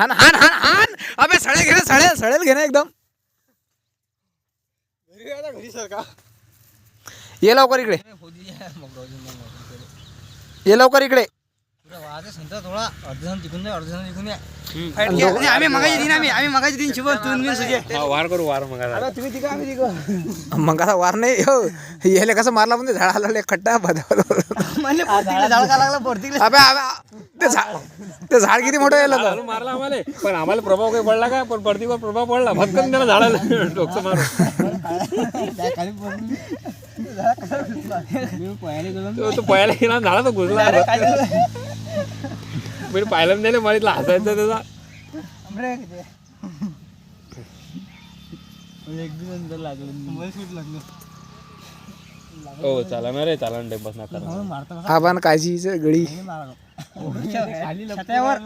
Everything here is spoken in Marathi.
हान हान हान हान. अबे सळेल घेणे सळेल सळेल घेणे एकदम. घरी सर का ये लवकर इकडे. ये लवकर इकडे. थोडा तिकून तिकून या आम्ही मगाची दिन आम्ही आम्ही मगाची दिन शुभ तुम्ही मी सुजे वार करू वार मग आता. तुम्ही तिघं आम्ही तिघं. मग आता वार नाही हो याले कसं मारला पण ते झाड आलं खड्डा बदल म्हणले पोरतीला झाड का लागला पोरतीला. अबे अबे, ते झाड ते झाड किती मोठं यायला झाडू मारला आम्हाला पण आम्हाला प्रभाव काही पडला का? पण प्रदीपवर प्रभाव पडला. भक्कन त्याला झाडाला डोकं मारून. खाली मी पळायला गेलो तो- तो पळायला गेला झाडा तो घुसला मी पाहिलं नाही मला इथला हसायचं त्याचा. एक दिवस नंतर लागलं मला सूट लागलं हो चला ना रे चला ना नका आपण काळजीच छतावर